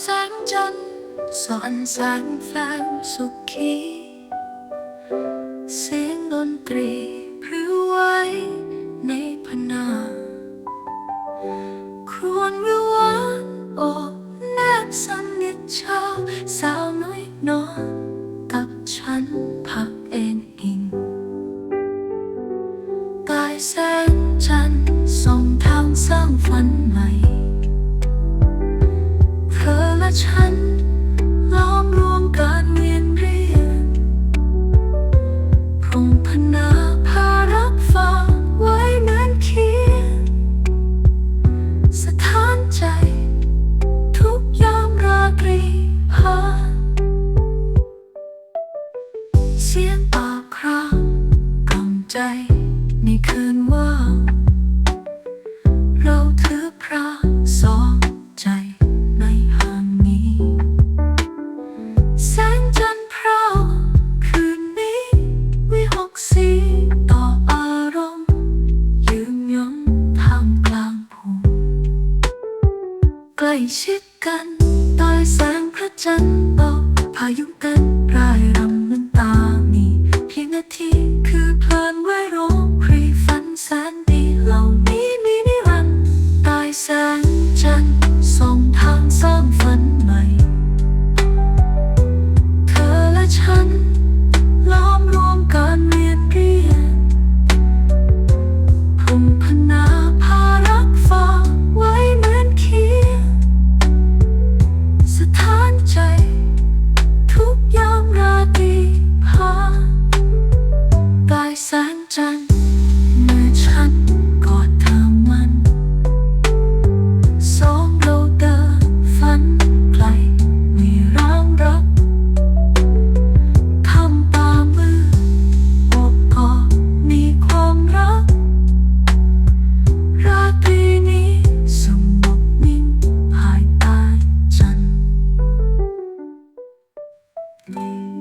แสงจันทร์สอนแสงแฟนสุขี เสียงดนตรีพริ้วไหวในพนาครวนวิวานโอบแนบสนิทชาสาวน้อยนอนกับฉันพักเอนอิงใต้แสงจันทร์ส่องทางสร้างฝันใหม่ ฉันล้อมรวมการเวียนเรียนพรงพนาพารักฝากไว้เหมือนเคียงสถานใจ ทุกยามราตรีผ่าเสียงปากครางกล่อมใจในคืนว่าง ล้ชิดกันใต้แสงพระจันทร์ตกพายุ Mm-hmm.